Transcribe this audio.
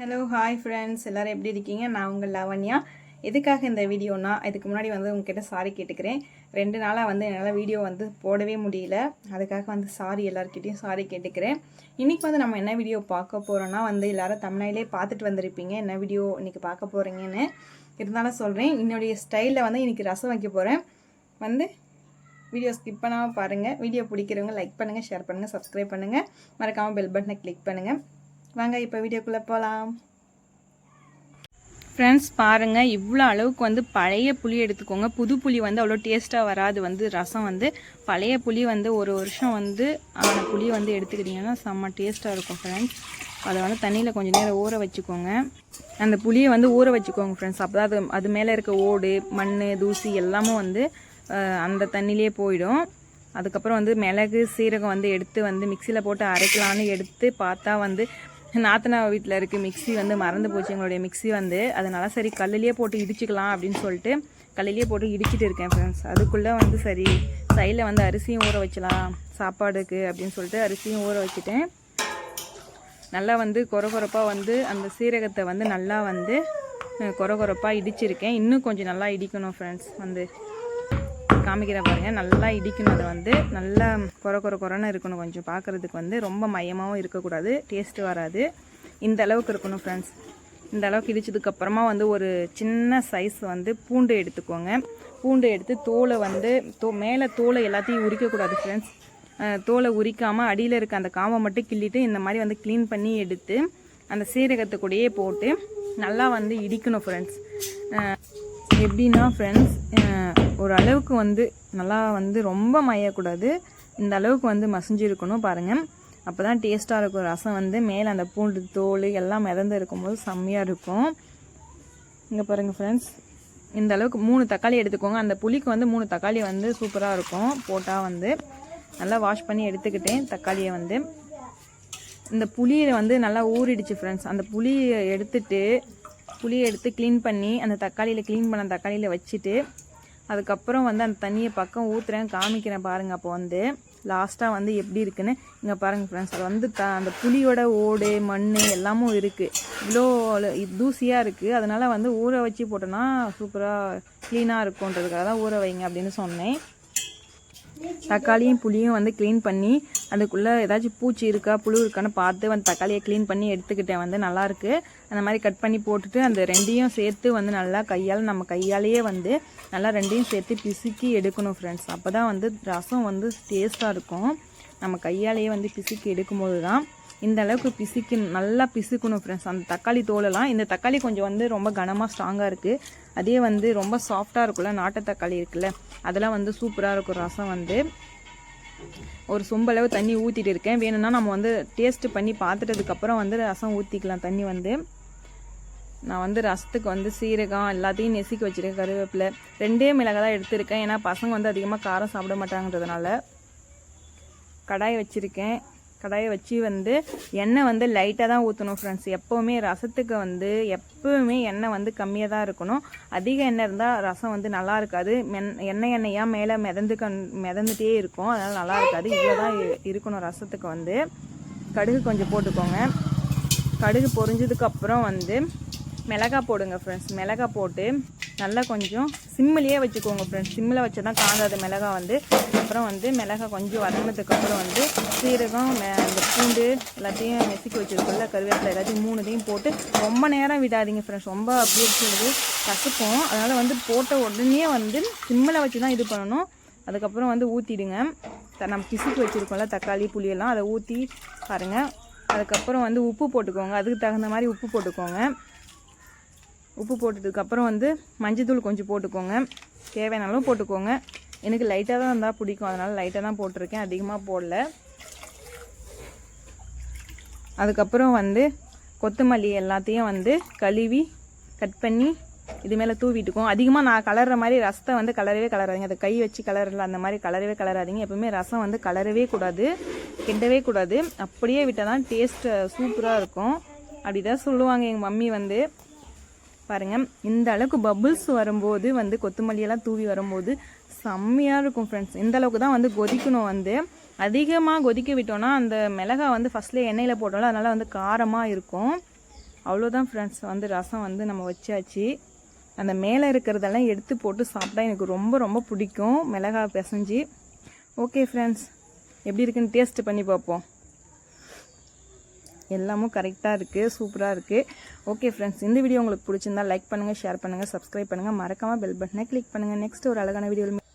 Hello hi friends எல்லோரும் எப்படி இருக்கீங்க? நான் உங்கள் லவண்யா. எதுக்காக இந்த வீடியோனா இதுக்கு முன்னாடி வந்து உங்ககிட்ட சாரி கேட்டுக்கிறேன். ரெண்டு நாளாக வந்து என்னால் வீடியோ வந்து போடவே முடியல. அதுக்காக வந்து சாரி எல்லாருக்கிட்டையும் சாரி கேட்டுக்கிறேன். இன்றைக்கி வந்து நம்ம என்ன வீடியோ பார்க்க போகிறோன்னா வந்து எல்லோரும் தமிழ்நாயிலே பார்த்துட்டு வந்திருப்பீங்க. என்ன வீடியோ இன்றைக்கி பார்க்க போகிறீங்கன்னு இருந்தாலும் சொல்கிறேன் என்னுடைய ஸ்டைலில் வந்து இன்றைக்கி ரசம் வைக்க போகிறேன் வந்து வீடியோ ஸ்கிப் பண்ணாமல் பாருங்கள் வீடியோ பிடிக்கிறவங்க லைக் பண்ணுங்கள் ஷேர் பண்ணுங்கள் சப்ஸ்கிரைப் பண்ணுங்கள் மறக்காமல் பெல் பட்டனை கிளிக் பண்ணுங்கள் வாங்க இப்போ வீடியோக்குள்ளே போகலாம் ஃப்ரெண்ட்ஸ் பாருங்கள் இவ்வளோ அளவுக்கு வந்து பழைய புளி எடுத்துக்கோங்க. புது புளி வந்து அவ்வளோ டேஸ்ட்டாக வராது. வந்து ரசம் வந்து பழைய புளி வந்து ஒரு வருஷம் வந்து ஆன புளி வந்து எடுத்துக்கிட்டிங்கன்னா செம்ம டேஸ்ட்டாக இருக்கும் ஃப்ரெண்ட்ஸ் அதை வந்து தண்ணியில் கொஞ்சம் நேரம் ஊற வச்சுக்கோங்க. அந்த புளியை வந்து ஊற வச்சுக்கோங்க ஃப்ரெண்ட்ஸ் அப்போ அது அது மேலே இருக்க ஓடு மண் தூசி எல்லாமும் வந்து அந்த தண்ணியிலே போயிடும். அதுக்கப்புறம் வந்து மிளகு சீரகம் வந்து எடுத்து வந்து மிக்சியில் போட்டு அரைக்கலான்னு எடுத்து பார்த்தா வந்து நாத்தனா வீட்டில் இருக்குது மிக்ஸி வந்து மறந்து போச்சு எங்களுடைய மிக்ஸி வந்து. அதனால் சரி கல்லுலேயே போட்டு இடிச்சுக்கலாம் அப்படின்னு சொல்லிட்டு கல்லுலேயே போட்டு இடிச்சிட்டு இருக்கேன் ஃப்ரெண்ட்ஸ் அதுக்குள்ளே வந்து சரி சைடில் வந்து அரிசியும் ஊற வச்சலாம் சாப்பாடுக்கு அப்படின்னு சொல்லிட்டு அரிசியும் ஊற வச்சுட்டேன். நல்லா வந்து கொர கொரப்பாக வந்து அந்த சீரகத்தை வந்து நல்லா வந்து அஹ், கொர கொரப்பாக இடிச்சிருக்கேன். இன்னும் கொஞ்சம் நல்லா இடிக்கணும் ஃப்ரெண்ட்ஸ் வந்து. காமிக்கிறேன் பாருங்கள் நல்லா இடிக்கணும் அதை வந்து. நல்லா கொர கொர குறைன்னு இருக்கணும் கொஞ்சம். பார்க்குறதுக்கு வந்து ரொம்ப மையமாகவும் இருக்கக்கூடாது. டேஸ்ட்டு வராது. இந்த அளவுக்கு இருக்கணும் ஃப்ரெண்ட்ஸ் இந்த அளவுக்கு இடித்ததுக்கப்புறமா வந்து ஒரு சின்ன சைஸ் வந்து பூண்டு எடுத்துக்கோங்க. பூண்டு எடுத்து தோலை வந்து தோ மேலே தோலை எல்லாத்தையும் உரிக்கக்கூடாது ஃப்ரெண்ட்ஸ் தோலை உரிக்காமல் அடியில் இருக்க அந்த காம்பை மட்டும் கிள்ளிட்டு இந்த மாதிரி வந்து க்ளீன் பண்ணி எடுத்து அந்த சீரகத்தை கூடயே போட்டு நல்லா வந்து இடிக்கணும் ஃப்ரெண்ட்ஸ் எப்படின்னா ஃப்ரெண்ட்ஸ் ஒரு அளவுக்கு வந்து நல்லா வந்து ரொம்ப மையக்கூடாது. இந்த அளவுக்கு வந்து மசிஞ்சு இருக்கணும் பாருங்கள் அப்போ தான் டேஸ்ட்டாக இருக்கும். ரசம் வந்து மேலே அந்த பூண்டு தோல் எல்லாம் மிதந்து இருக்கும்போது செம்மையாக இருக்கும். இங்கே பாருங்கள் ஃப்ரெண்ட்ஸ் இந்த அளவுக்கு மூணு தக்காளி எடுத்துக்கோங்க. அந்த புளிக்கு வந்து மூணு தக்காளி வந்து சூப்பராக இருக்கும். போட்டால் வந்து நல்லா வாஷ் பண்ணி எடுத்துக்கிட்டேன் தக்காளியை வந்து. இந்த புளியை வந்து நல்லா ஊறிடுச்சு ஃப்ரெண்ட்ஸ் அந்த புளியை எடுத்துட்டு புளியை எடுத்து க்ளீன் பண்ணி அந்த தக்காளியில் க்ளீன் பண்ண தக்காளியில் வச்சுட்டு அதுக்கப்புறம் வந்து அந்த தண்ணியை பக்கம் ஊற்றுறேன் காமிக்கிறேன் பாருங்கள் அப்போ வந்து லாஸ்ட்டாக வந்து எப்படி இருக்குன்னு இங்கே பாருங்கள் ஃப்ரெண்ட்ஸ் அது வந்து த அந்த புளியோட ஓடு மண் எல்லாமும் இருக்குது இவ்வளோ தூசியாக இருக்குது அதனால் வந்து ஊற வச்சு போட்டோன்னா சூப்பராக க்ளீனாக இருக்கும்ன்றதுக்காக தான் ஊற வைங்க அப்படின்னு சொன்னேன். தக்காளியும் புளியும் வந்து க்ளீன் பண்ணி அதுக்குள்ளே ஏதாச்சும் பூச்சி இருக்கா புழு இருக்கான்னு பார்த்து வந்து தக்காளியை க்ளீன் பண்ணி எடுத்துக்கிட்டேன். வந்து நல்லாயிருக்கு அந்த மாதிரி கட் பண்ணி போட்டுட்டு அந்த ரெண்டையும் சேர்த்து வந்து நல்லா கையால் நம்ம கையாலேயே வந்து நல்லா ரெண்டையும் சேர்த்து பிசுக்கி எடுக்கணும் ஃப்ரெண்ட்ஸ் அப்போ தான் வந்து ரசம் வந்து டேஸ்ட்டாக இருக்கும். நம்ம கையாலேயே வந்து பிசுக்கி எடுக்கும்போது தான் இந்த அளவுக்கு பிசுக்கி நல்லா பிசுக்கணும் ஃப்ரெண்ட்ஸ் அந்த தக்காளி தோலெல்லாம் இந்த தக்காளி கொஞ்சம் வந்து ரொம்ப கனமாக ஸ்ட்ராங்காக இருக்குது அதே வந்து ரொம்ப சாஃப்டாக இருக்குல்ல நாட்டு தக்காளி இருக்குல்ல அதெல்லாம் வந்து சூப்பராக இருக்கும் ரசம் வந்து. ஒரு சொம்பளவு தண்ணி ஊற்றிட்டு இருக்கேன். வேணும்னா நம்ம வந்து டேஸ்ட்டு பண்ணி பார்த்துட்டதுக்கப்புறம் வந்து ரசம் ஊற்றிக்கலாம் தண்ணி வந்து நான் வந்து ரசத்துக்கு வந்து சீரகம் எல்லாத்தையும் நெசிக்க வச்சுருக்கேன் கருவேப்பிலை. ரெண்டே மிளகாய் தான் எடுத்திருக்கேன். ஏன்னா பசங்க வந்து அதிகமாக காரம் சாப்பிட மாட்டாங்கன்றதுனால கடாய் வச்சுருக்கேன். கடாயை வச்சு வந்து எண்ணெய் வந்து லைட்டாக தான் ஊற்றணும் ஃப்ரெண்ட்ஸ் எப்போவுமே ரசத்துக்கு வந்து எப்போவுமே எண்ணெய் வந்து கம்மியாக தான் இருக்கணும். அதிக எண்ணெய் இருந்தால் ரசம் வந்து நல்லா இருக்காது. மென் எண்ணெய் எண்ணெயாக மேலே மிதந்து கண் மிதந்துட்டே இருக்கும். அதனால் நல்லா இருக்காது. இவ்வளோ தான் இருக்கணும் ரசத்துக்கு வந்து. கடுகு கொஞ்சம் போட்டுக்கோங்க. கடுகு பொரிஞ்சதுக்கப்புறம் வந்து மிளகாய் போடுங்க ஃப்ரெண்ட்ஸ் மிளகாய் போட்டு நல்லா கொஞ்சம் சிம்மிலேயே வச்சுக்கோங்க ஃப்ரெண்ட்ஸ் சிம்மில் வச்சு தான் காணாது மிளகா வந்து அப்புறம் வந்து மிளகா கொஞ்சம் வதங்கினதுக்கப்புறம் வந்து சீரகம் இந்த பூண்டு எல்லாத்தையும் நெசுக்கி வச்சுருக்கோம்ல கருவேப்பிலை எல்லாத்தையும் மூணுதையும் போட்டு ரொம்ப நேரம் விடாதீங்க ஃப்ரெண்ட்ஸ் ரொம்ப அப்படியே சொல்லுது கசக்கும். அதனால் வந்து போட்ட உடனே வந்து சிம்மில் வச்சு தான் இது பண்ணணும். அதுக்கப்புறம் வந்து ஊற்றிடுங்க நம்ம பிசுக்கு வச்சுருக்கோம்ல தக்காளி புளியெல்லாம் அதை ஊற்றி பாருங்கள் அதுக்கப்புறம் வந்து உப்பு போட்டுக்கோங்க. அதுக்கு தகுந்த மாதிரி உப்பு போட்டுக்கோங்க. உப்பு போட்டதுக்கப்புறம் வந்து மஞ்சத்தூள் கொஞ்சம் போட்டுக்கோங்க. தேவையான அளவு போட்டுக்கோங்க. எனக்கு லைட்டாக தான் இருந்தால் பிடிக்கும். அதனால் லைட்டாக தான் போட்டிருக்கேன். அதிகமாக போடல. அதுக்கப்புறம் வந்து கொத்தமல்லி எல்லாத்தையும் வந்து கழுவி கட் பண்ணி இது மேலே தூவிட்டுக்கோம் அதிகமாக நான் கலர்ற மாதிரி ரசத்தை வந்து கலரவே கலராதிங்க. அதை கை வச்சு கலரில் அந்த மாதிரி கலரவே கலராதிங்க. எப்பவுமே ரசம் வந்து கலரவே கூடாது. கிண்டவே கூடாது. அப்படியே விட்டால் தான் டேஸ்ட்டு சூப்பராக இருக்கும். அப்படி தான் சொல்லுவாங்க எங்கள் மம்மி வந்து. பாருங்கள் இந்த அளவுக்கு பபுள்ஸ் வரும்போது வந்து கொத்தமல்லியெல்லாம் தூவி வரும்போது செம்மையாக இருக்கும் ஃப்ரெண்ட்ஸ் இந்த அளவுக்கு தான் வந்து கொதிக்கணும் வந்து. அதிகமாக கொதிக்க விட்டோம்னா அந்த மிளகா வந்து ஃபஸ்ட்லேயே எண்ணெயில் போட்டோம்ல அதனால் வந்து காரமாக இருக்கும். அவ்வளோதான் ஃப்ரெண்ட்ஸ் வந்து ரசம் வந்து நம்ம வச்சாச்சு. அந்த மேலே இருக்கிறதெல்லாம் எடுத்து போட்டு சாப்பிட்டா எனக்கு ரொம்ப ரொம்ப பிடிக்கும். மிளகா பிசைஞ்சு. ஓகே ஃப்ரெண்ட்ஸ் எப்படி இருக்குன்னு டேஸ்ட் பண்ணி பார்ப்போம். எல்லாமும் கரெக்டாக இருக்குது சூப்பராக இருக்குது ஓகே ஃப்ரெண்ட்ஸ் இந்த வீடியோ உங்களுக்கு பிடிச்சிருந்தா லைக் பண்ணுங்கள் ஷேர் பண்ணுங்கள் சப்ஸ்கிரைப் பண்ணுங்கள் மறக்காமல் பெல் பட்டனை கிளிக் பண்ணுங்கள் நெக்ஸ்ட் ஒரு அழகான வீடியோ